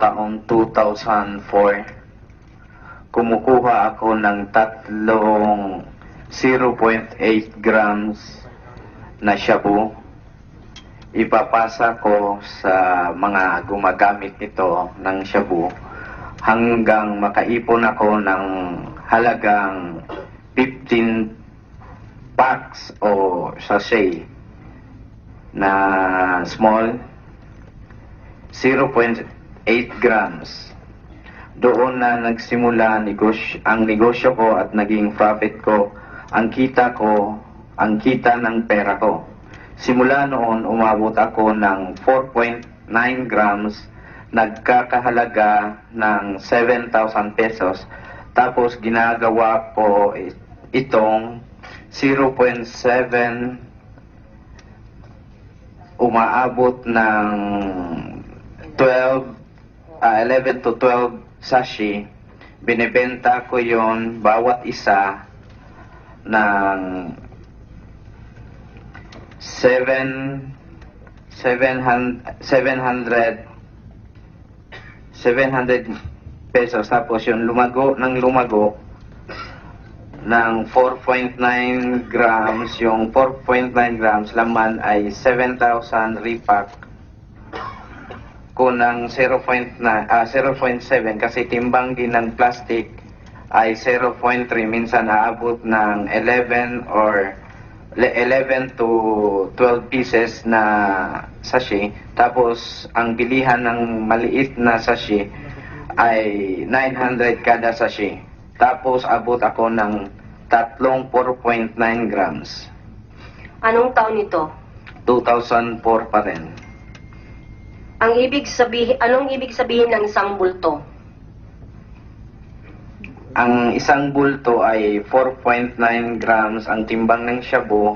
taong 2004, kumukuha ako ng tatlong 0.8 grams na shabu. Ipapasa ko sa mga gumagamit nito ng shabu hanggang makaipon ako ng halagang 15 packs o sachet na small 0.8 grams. Doon na nagsimula negosyo, ang negosyo ko at naging profit ko, ang kita ko, ang kita ng pera ko. Simula noon, umabot ako ng 4.9 grams, nagkakahalaga ng 7,000 pesos. Tapos ginagawa i- itong 0.7 umaabot ng 12, ah, 11 to 12 sashi. Binibenta ko yon bawat isa ng 7 700 700 700 pesos. Tapos yung lumago ng lumago ng 4.9 grams yung 4.9 grams laman ay 7,000 repack ko ng 0.9 ah, 0.7 kasi timbang din ng plastic ay 0.3 minsan aabot ng 11 or 11 to 12 pieces na sachet tapos ang bilihan ng maliit na sachet ay 900 kada sachet tapos abot ako ng tatlong 4.9 grams Anong taon ito? 2004 pa rin Ang ibig sabihin, anong ibig sabihin ng isang bulto? Ang isang bulto ay 4.9 grams ang timbang ng shabu.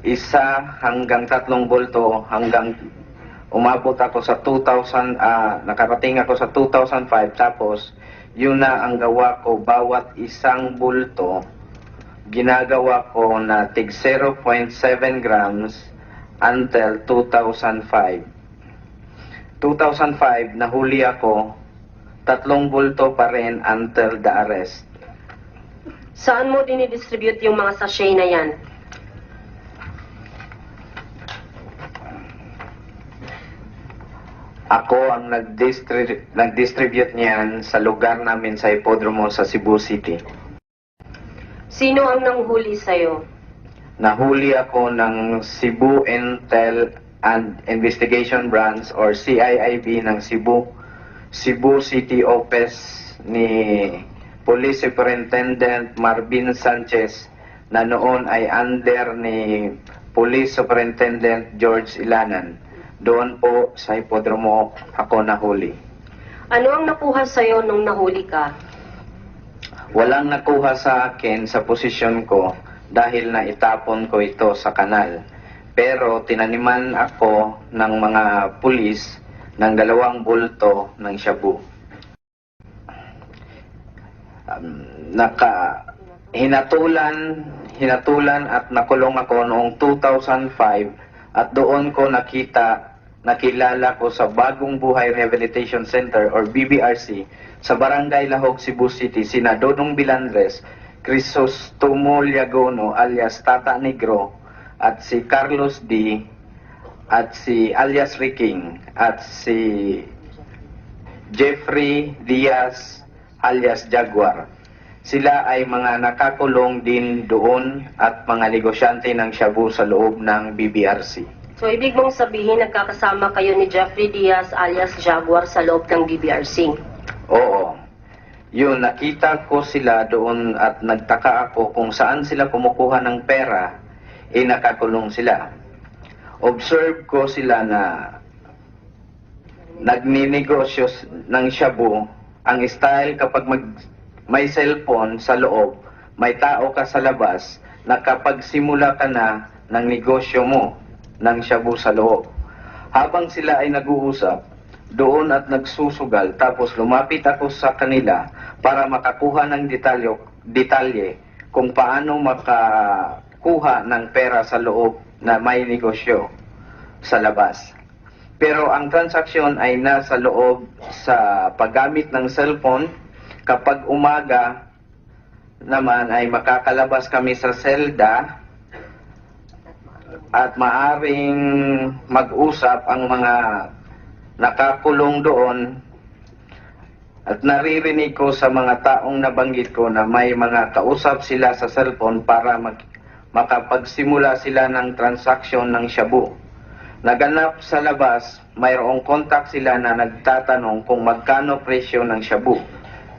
Isa hanggang tatlong bulto hanggang umabot ako sa 2000, ah, nakarating ako sa 2005 tapos yun na ang gawa ko bawat isang bulto ginagawa ko na tig 0.7 grams until 2005. 2005 nahuli ako tatlong bulto pa rin until the arrest. Saan mo dinidistribute yung mga sachet na yan? Ako ang nag-distribute, nag-distribute niyan sa lugar namin sa Hipodromo sa Cebu City. Sino ang nanghuli sa'yo? Nahuli ako ng Cebu Intel and Investigation Branch or CIIB ng Cebu, Cebu City Office ni Police Superintendent Marvin Sanchez na noon ay under ni Police Superintendent George Ilanan. Doon po sa hipodromo ako nahuli. Ano ang nakuha sa'yo nung nahuli ka? Walang nakuha sa akin sa posisyon ko dahil na itapon ko ito sa kanal. Pero tinaniman ako ng mga pulis ng dalawang bulto ng shabu. Um, naka hinatulan hinatulan at nakulong ako noong 2005 at doon ko nakita nakilala ko sa Bagong Buhay Rehabilitation Center or BBRC sa Barangay Lahog, Cebu City sina Dodong Bilandres, Crisostomo Liagono alias Tata Negro at si Carlos D at si alias Riking at si Jeffrey Diaz alias Jaguar. Sila ay mga nakakulong din doon at mga negosyante ng shabu sa loob ng BBRC. So, ibig mong sabihin nagkakasama kayo ni Jeffrey Diaz alias Jaguar sa loob ng DBRC. Oo. Yun, nakita ko sila doon at nagtaka ako kung saan sila kumukuha ng pera, eh nakakulong sila. Observe ko sila na nagninegosyo ng shabu. Ang style kapag mag, may cellphone sa loob, may tao ka sa labas, nakapagsimula ka na ng negosyo mo ng shabu sa loob. Habang sila ay nag-uusap, doon at nagsusugal tapos lumapit ako sa kanila para makakuha ng detalyo, detalye kung paano makakuha ng pera sa loob na may negosyo sa labas. Pero ang transaksyon ay nasa loob sa paggamit ng cellphone. Kapag umaga naman ay makakalabas kami sa selda at maaring mag-usap ang mga nakakulong doon at naririnig ko sa mga taong nabanggit ko na may mga kausap sila sa cellphone para mag, makapagsimula sila ng transaksyon ng shabu. Naganap sa labas, mayroong contact sila na nagtatanong kung magkano presyo ng shabu.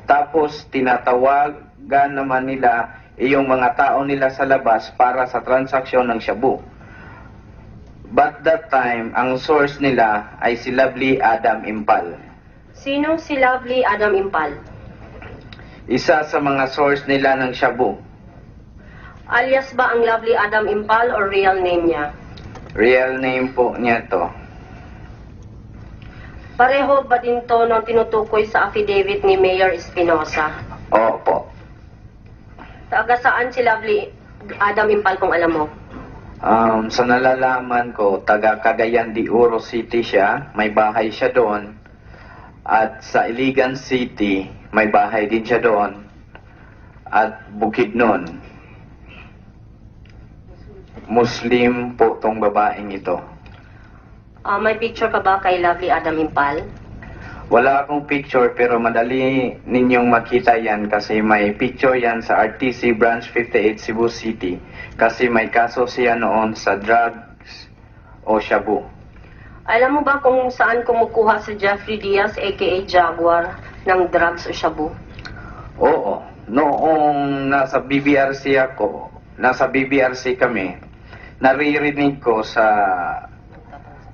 Tapos tinatawagan naman nila iyong mga tao nila sa labas para sa transaksyon ng shabu. But that time, ang source nila ay si Lovely Adam Impal. Sino si Lovely Adam Impal? Isa sa mga source nila ng shabu. Alias ba ang Lovely Adam Impal or real name niya? Real name po niya to. Pareho ba din to nung tinutukoy sa affidavit ni Mayor Espinosa? Opo. Taga saan si Lovely Adam Impal kung alam mo? Um, sa nalalaman ko, taga Cagayan de Oro City siya. May bahay siya doon. At sa Iligan City, may bahay din siya doon. At Bukidnon. Muslim po tong babaeng ito. Ah, may picture ka ba kay Lovely Adam Impal? Wala akong picture pero madali ninyong makita yan kasi may picture yan sa RTC Branch 58 Cebu City kasi may kaso siya noon sa drugs o shabu. Alam mo ba kung saan kumukuha si Jeffrey Diaz aka Jaguar ng drugs o shabu? Oo, noong nasa BBRC ako, nasa BBRC kami, naririnig ko sa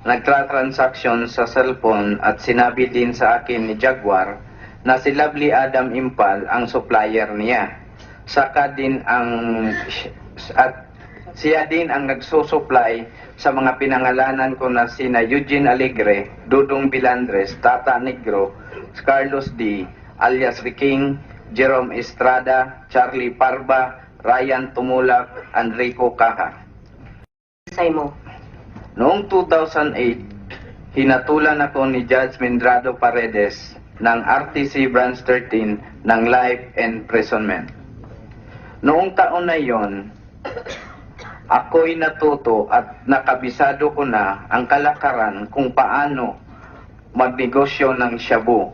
nagtra-transaction sa cellphone at sinabi din sa akin ni Jaguar na si Lovely Adam Impal ang supplier niya. Saka din ang at siya din ang nagsusupply sa mga pinangalanan ko na sina Eugene Alegre, Dudong Bilandres, Tata Negro, Carlos D, alias Riking, Jerome Estrada, Charlie Parba, Ryan Tumulak, Enrico Caja. Say mo. Noong 2008, hinatulan ako ni Judge Mendrado Paredes ng RTC Branch 13 ng life imprisonment. Noong taon na yon, ako'y natuto at nakabisado ko na ang kalakaran kung paano magnegosyo ng shabu.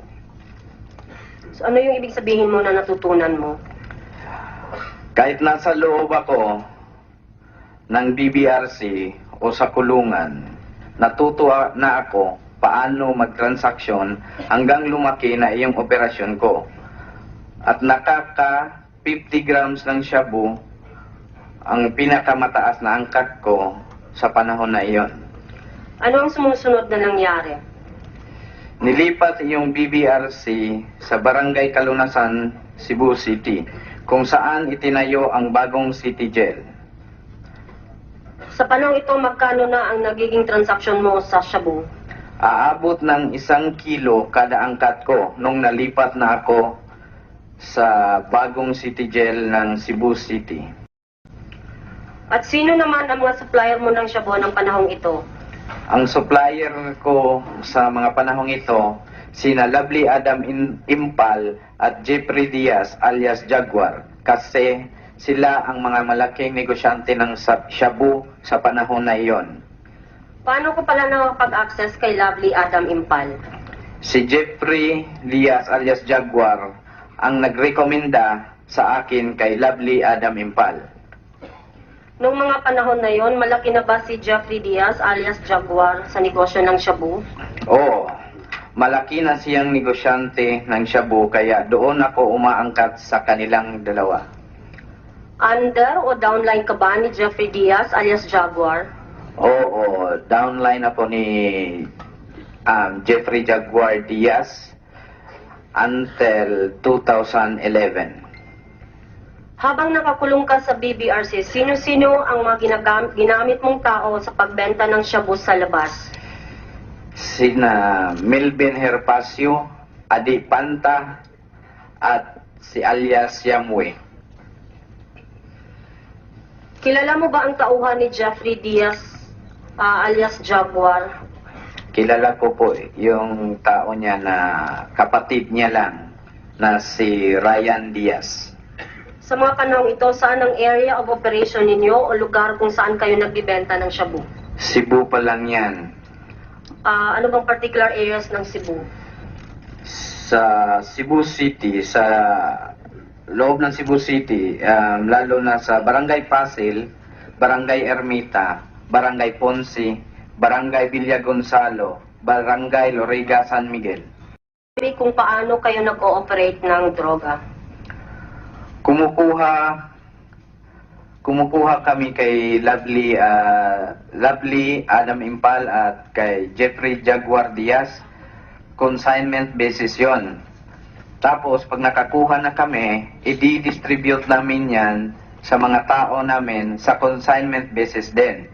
So ano yung ibig sabihin mo na natutunan mo? Kahit nasa loob ako ng BBRC o sa kulungan, natuto na ako paano magtransaksyon hanggang lumaki na iyong operasyon ko. At nakaka 50 grams ng shabu ang pinakamataas na angkat ko sa panahon na iyon. Ano ang sumusunod na nangyari? Nilipat iyong BBRC sa Barangay Kalunasan, Cebu City, kung saan itinayo ang bagong city jail. Sa panahon ito, magkano na ang nagiging transaksyon mo sa shabu? Aabot ng isang kilo kada angkat ko nung nalipat na ako sa bagong city jail ng Cebu City. At sino naman ang mga supplier mo ng shabu ng panahong ito? Ang supplier ko sa mga panahong ito, sina Lovely Adam Impal at Jeffrey Diaz alias Jaguar kasi sila ang mga malaking negosyante ng shabu sa panahon na iyon. Paano ko pala nakapag-access kay Lovely Adam Impal? Si Jeffrey Diaz alias Jaguar ang nagrekomenda sa akin kay Lovely Adam Impal. Noong mga panahon na yon, malaki na ba si Jeffrey Diaz alias Jaguar sa negosyo ng shabu? Oo, malaki na siyang negosyante ng shabu kaya doon ako umaangkat sa kanilang dalawa. Under o downline ka ba ni Jeffrey Diaz alias Jaguar? Oo, downline ako ni um, Jeffrey Jaguar Diaz until 2011. Habang nakakulong ka sa BBRC, sino-sino ang mga ginagam- ginamit mong tao sa pagbenta ng shabu sa labas? sina Melvin Herpacio, Adi Panta, at si alias Yamwe. Kilala mo ba ang tauhan ni Jeffrey Diaz ah, alias Jaguar? Kilala ko po yung tao niya na kapatid niya lang na si Ryan Diaz. Sa mga panahong ito, saan ang area of operation ninyo o lugar kung saan kayo nagbibenta ng shabu? Cebu pa lang yan. Ah, ano bang particular areas ng Cebu? Sa Cebu City, sa loob ng Cebu City, um, lalo na sa Barangay Pasil, Barangay Ermita, Barangay Ponce, Barangay Villa Gonzalo, Barangay Loriga, San Miguel. Kung paano kayo nag-ooperate ng droga? Kumukuha kumukuha kami kay Lovely ah, Lovely Adam Impal at kay Jeffrey Jaguar Diaz consignment basis yon. Tapos pag nakakuha na kami, i-distribute namin yan sa mga tao namin sa consignment basis din.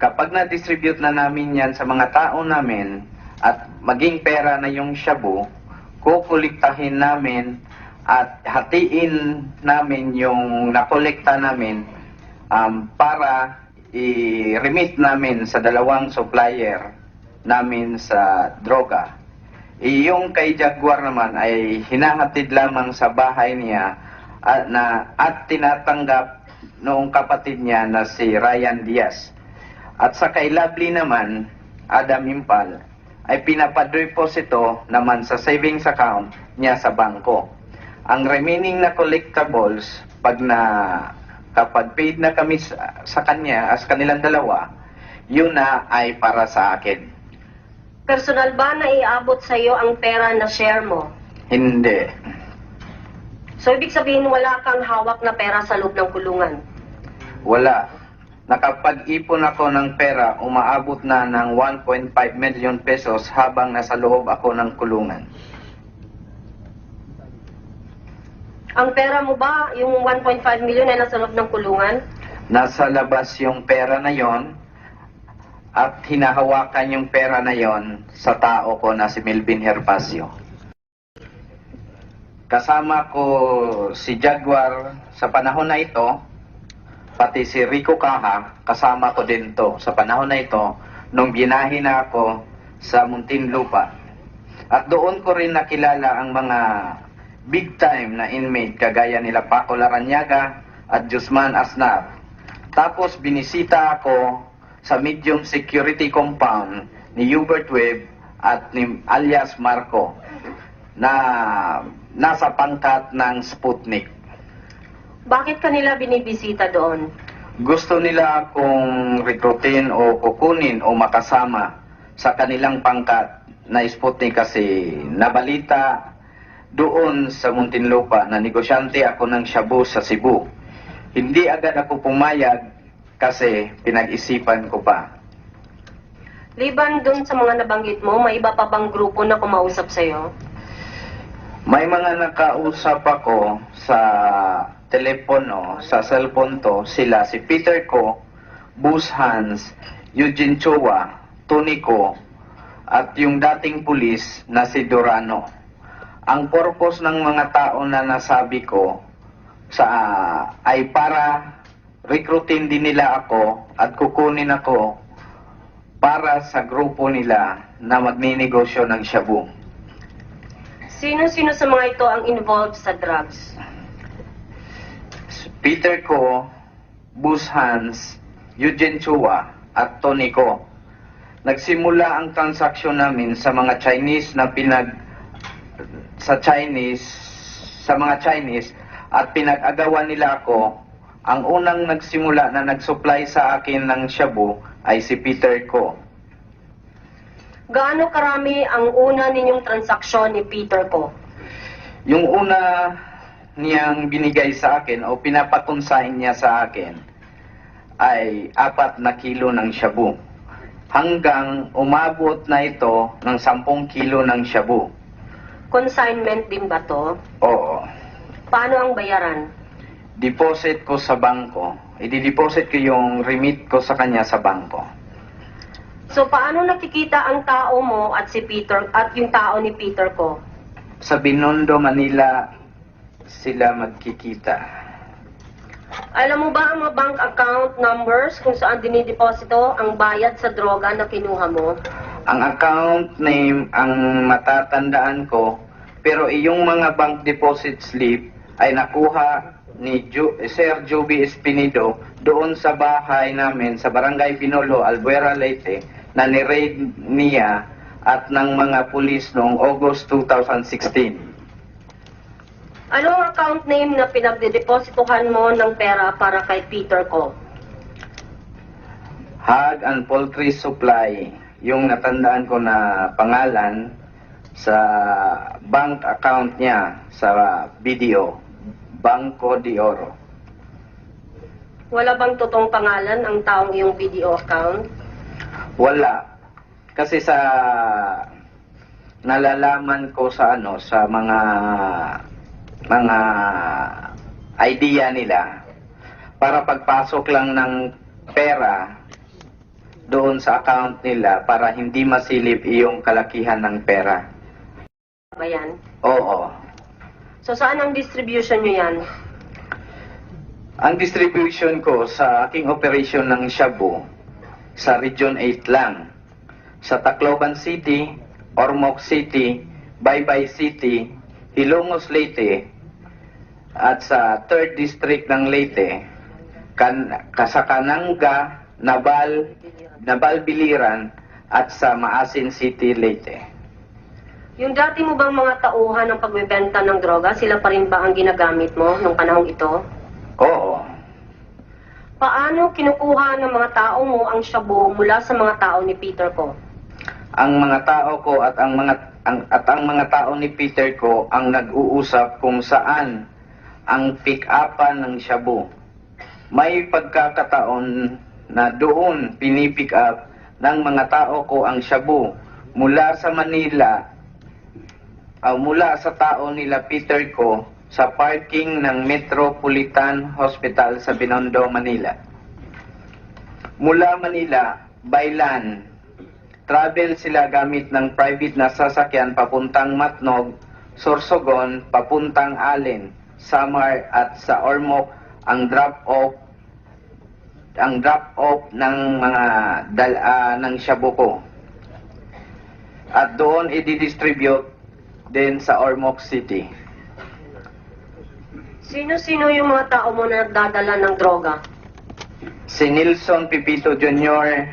Kapag na-distribute na namin yan sa mga tao namin at maging pera na yung shabu, kukuliktahin namin at hatiin namin yung nakolekta namin um, para i-remit namin sa dalawang supplier namin sa droga. Yung kay Jaguar naman ay hinahatid lamang sa bahay niya at, na, at tinatanggap noong kapatid niya na si Ryan Diaz. At sa kay Lovely naman, Adam Impal, ay pinapadeposito naman sa savings account niya sa bangko. Ang remaining na collectibles, pag na kapag paid na kami sa, sa kanya as kanilang dalawa, yun na ay para sa akin. Personal ba na iabot sa iyo ang pera na share mo? Hindi. So, ibig sabihin wala kang hawak na pera sa loob ng kulungan. Wala. Nakapag-ipon ako ng pera, umaabot na ng 1.5 million pesos habang nasa loob ako ng kulungan. Ang pera mo ba, yung 1.5 million ay nasa loob ng kulungan? Nasa labas yung pera na yon at hinahawakan yung pera na yon sa tao ko na si Melvin Herpacio. Kasama ko si Jaguar sa panahon na ito, pati si Rico Caja, kasama ko din to sa panahon na ito, nung binahi na ako sa Muntinlupa. At doon ko rin nakilala ang mga big time na inmate kagaya nila Paco Laranyaga at Jusman Asnar. Tapos binisita ako sa medium security compound ni Hubert Webb at ni alias Marco na nasa pangkat ng Sputnik. Bakit kanila binibisita doon? Gusto nila akong rekrutin o kukunin o makasama sa kanilang pangkat na Sputnik kasi nabalita doon sa Muntinlupa na negosyante ako ng shabu sa Cebu. Hindi agad ako pumayag kasi pinag-isipan ko pa. Liban doon sa mga nabanggit mo, may iba pa bang grupo na kumausap sa'yo? May mga nakausap ako sa telepono, sa cellphone to, sila si Peter Ko, Bus Hans, Eugene Chua, Tony Ko, at yung dating pulis na si Durano. Ang purpose ng mga tao na nasabi ko sa ay para rekrutin din nila ako at kukunin ako para sa grupo nila na magninegosyo ng shabu. Sino-sino sa mga ito ang involved sa drugs? Peter Ko, Bus Hans, Eugene Chua, at Tony Ko. Nagsimula ang transaksyon namin sa mga Chinese na pinag sa Chinese sa mga Chinese at pinag-agawan nila ako. Ang unang nagsimula na nag-supply sa akin ng shabu ay si Peter Ko. Gaano karami ang una ninyong transaksyon ni Peter ko? Yung una niyang binigay sa akin o pinapakonsign niya sa akin ay apat na kilo ng shabu. Hanggang umabot na ito ng sampung kilo ng shabu. Consignment din ba to? Oo. Paano ang bayaran? Deposit ko sa bangko. I-deposit ko yung remit ko sa kanya sa bangko. So paano nakikita ang tao mo at si Peter at yung tao ni Peter ko? Sa Binondo, Manila, sila magkikita. Alam mo ba ang mga bank account numbers kung saan dinideposito ang bayad sa droga na kinuha mo? Ang account name ang matatandaan ko, pero iyong mga bank deposit slip ay nakuha ni Ju- Sir Juby Espinido doon sa bahay namin sa Barangay Binolo, Albuera, Leyte na ni-raid niya at ng mga pulis noong August 2016. Ano ang account name na pinagdedepositohan mo ng pera para kay Peter ko? Hog and Poultry Supply, yung natandaan ko na pangalan sa bank account niya sa BDO, Banco de Oro. Wala bang totoong pangalan ang taong iyong video account? Wala. Kasi sa nalalaman ko sa ano sa mga mga idea nila para pagpasok lang ng pera doon sa account nila para hindi masilip iyong kalakihan ng pera. Ba yan? Oo. So saan ang distribution nyo yan? Ang distribution ko sa aking operation ng Shabu sa Region 8 lang. Sa Tacloban City, Ormoc City, Baybay City, Ilongos Leyte, at sa 3rd District ng Leyte, kan Kasakananga, Nabal, Nabal Biliran, at sa Maasin City, Leyte. Yung dati mo bang mga tauhan ng pagbebenta ng droga, sila pa rin ba ang ginagamit mo nung panahong ito? Oo. Paano kinukuha ng mga tao mo ang shabu mula sa mga tao ni Peter ko? ang mga tao ko at ang mga ang, at ang mga tao ni Peter ko ang nag-uusap kung saan ang pick-upan ng Shabu. May pagkakataon na doon pinipick up ng mga tao ko ang Shabu mula sa Manila ah, mula sa tao nila Peter ko sa parking ng Metropolitan Hospital sa Binondo, Manila. Mula Manila, by land, Travel sila gamit ng private na sasakyan papuntang Matnog, Sorsogon, papuntang Allen, Samar at sa Ormoc ang drop-off ang drop-off ng mga dal ah, ng Shabuko. At doon i-distribute din sa Ormoc City. Sino-sino yung mga tao mo na nagdadala ng droga? Si Nilson Pipito Jr.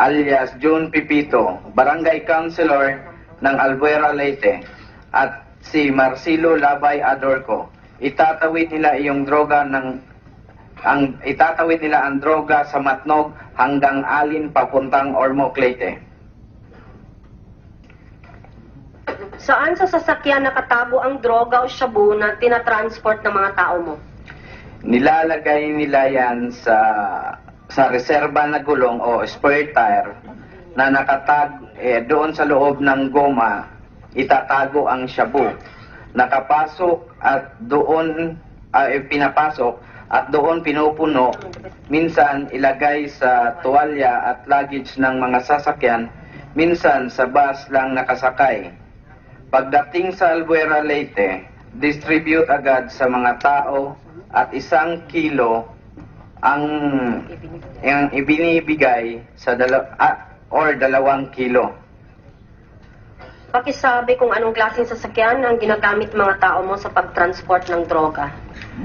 alias June Pipito, Barangay Councilor ng Albuera, Leyte, at si Marcelo Labay Adorco. Itatawid nila yung droga ng ang itatawid nila ang droga sa Matnog hanggang Alin papuntang Ormoc, Leyte. Saan sa sasakyan nakatago ang droga o shabu na tinatransport ng mga tao mo? Nilalagay nila yan sa sa reserba na gulong o spare tire na nakatag eh, doon sa loob ng goma itatago ang shabu. Nakapasok at doon eh, pinapasok at doon pinupuno minsan ilagay sa tuwalya at luggage ng mga sasakyan minsan sa bus lang nakasakay. Pagdating sa Albuera Leyte, distribute agad sa mga tao at isang kilo ang, ang ibinibigay sa dala, ah, or dalawang kilo. Pakisabi kung anong klaseng sasakyan ang ginagamit mga tao mo sa pagtransport ng droga.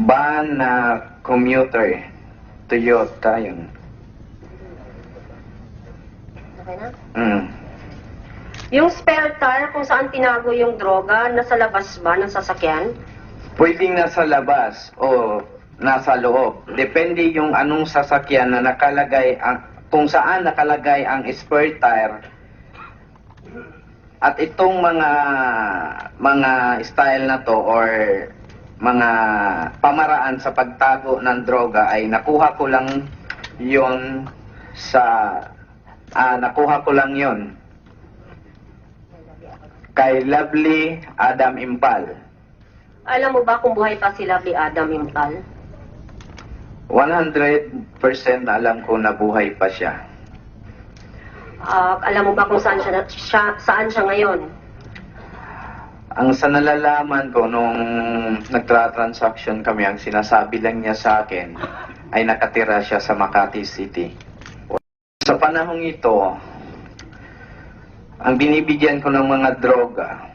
Ban na commuter, Toyota yun. Okay na? Mm. Yung spare tire kung saan tinago yung droga, nasa labas ba ng sasakyan? Pwedeng nasa labas o nasa loob. Depende yung anong sasakyan na nakalagay, ang, kung saan nakalagay ang spare tire. At itong mga mga style na to or mga pamaraan sa pagtago ng droga ay nakuha ko lang yon sa ah, nakuha ko lang yon kay Lovely Adam Impal. Alam mo ba kung buhay pa si Lovely Adam Impal? 100% alam ko na buhay pa siya. Ah, alam mo ba kung saan siya, siya- saan siya ngayon? Ang sa nalalaman ko nung nagtra-transaction kami, ang sinasabi lang niya sa akin ay nakatira siya sa Makati City. Sa panahong ito, ang binibigyan ko ng mga droga,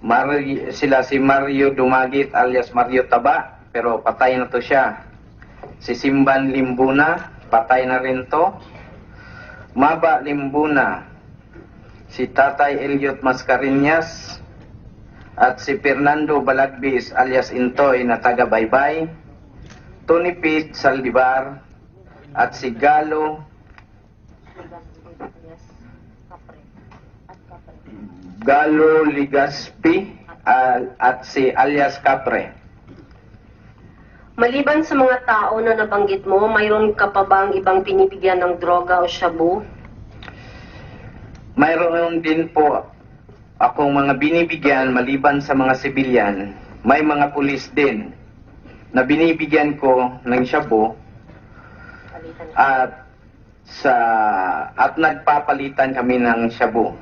Mari, sila si Mario Dumagit alias Mario Taba, pero patay na to siya. Si Simban Limbuna, patay na rin to. Maba Limbuna, si Tatay Elliot Mascarinas, at si Fernando Balagbis alias Intoy na taga Baybay, Tony Pete Saldivar, at si Galo Galo Ligaspi ah, at si alias Capre. Maliban sa mga tao na nabanggit mo, mayroon ka pa bang ibang pinibigyan ng droga o shabu? Mayroon din po akong mga binibigyan maliban sa mga sibilyan. May mga pulis din na binibigyan ko ng shabu at sa at nagpapalitan kami ng shabu.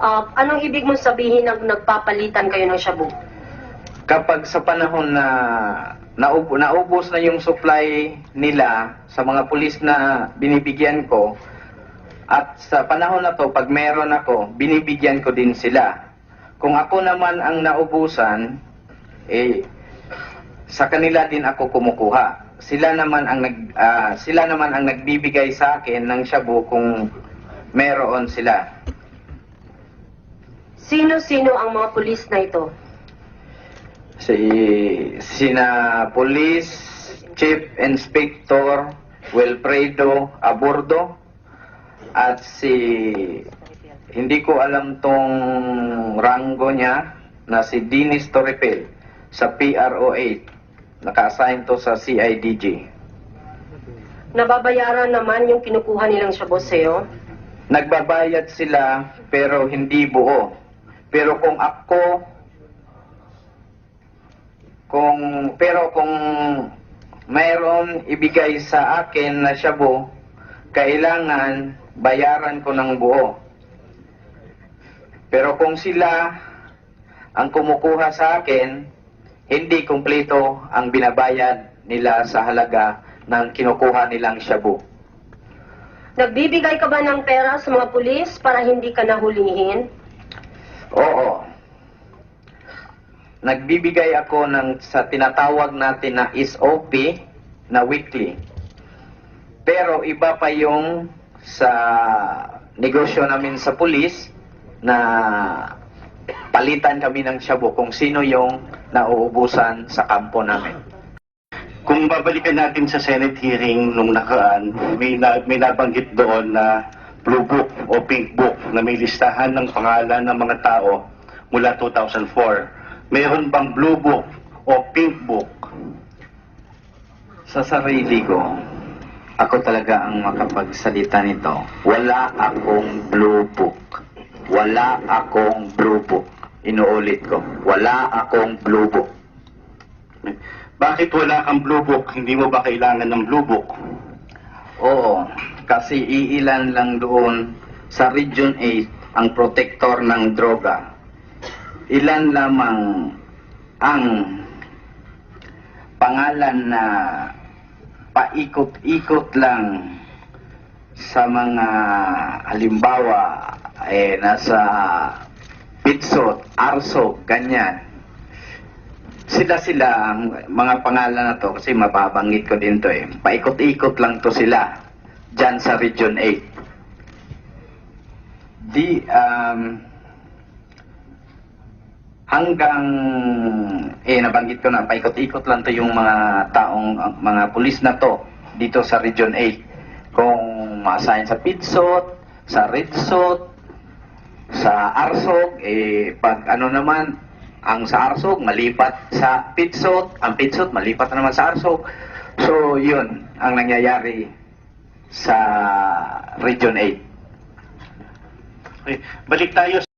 Ah, anong ibig mo sabihin na nagpapalitan kayo ng shabu? Kapag sa panahon na naubo, naubos na yung supply nila sa mga pulis na binibigyan ko, at sa panahon na to, pag meron ako, binibigyan ko din sila. Kung ako naman ang naubusan, eh, sa kanila din ako kumukuha. Sila naman ang nag ah, sila naman ang nagbibigay sa akin ng shabu kung meron sila. Sino-sino ang mga pulis na ito? si sina Police Chief Inspector Wilfredo Abordo at si hindi ko alam tong rango niya na si Dennis Torrepel sa PRO8 naka-assign to sa CIDG Nababayaran naman yung kinukuha nilang shabu sa'yo? nagbabayad sila pero hindi buo pero kung ako kung pero kung mayroon ibigay sa akin na shabu, kailangan bayaran ko ng buo. Pero kung sila ang kumukuha sa akin, hindi kumpleto ang binabayad nila sa halaga ng kinukuha nilang shabu. Nagbibigay ka ba ng pera sa mga pulis para hindi ka nahulihin? Oo. Nagbibigay ako ng sa tinatawag natin na SOP na weekly. Pero iba pa yung sa negosyo namin sa pulis na palitan kami ng shabu kung sino yung nauubusan sa kampo namin. Kung babalikan natin sa Senate hearing nung nakaraan, may, na, may nabanggit doon na blue book o pink book na may listahan ng pangalan ng mga tao mula 2004. Meron bang blue book o pink book? Sa sarili ko, ako talaga ang makapagsalita nito. Wala akong blue book. Wala akong blue book. Inuulit ko, wala akong blue book. Bakit wala kang blue book? Hindi mo ba kailangan ng blue book? Oo, kasi iilan lang doon sa Region 8 ang protector ng droga. Ilan lamang ang pangalan na paikot-ikot lang sa mga halimbawa eh nasa Pitsot, Arso, ganyan. Sila-sila ang mga pangalan na to kasi mababanggit ko din to eh. Paikot-ikot lang to sila dyan sa Region 8. Di, um, hanggang, eh nabanggit ko na, paikot-ikot lang to yung mga taong, mga pulis na to dito sa Region 8. Kung ma-assign sa Pitsot, sa Redsot, sa Arsog, eh, pag ano naman, ang sa Arsog, malipat sa Pitsot, ang Pitsot, malipat na naman sa Arsog. So, yun ang nangyayari sa Region 8. Okay. Balik tayo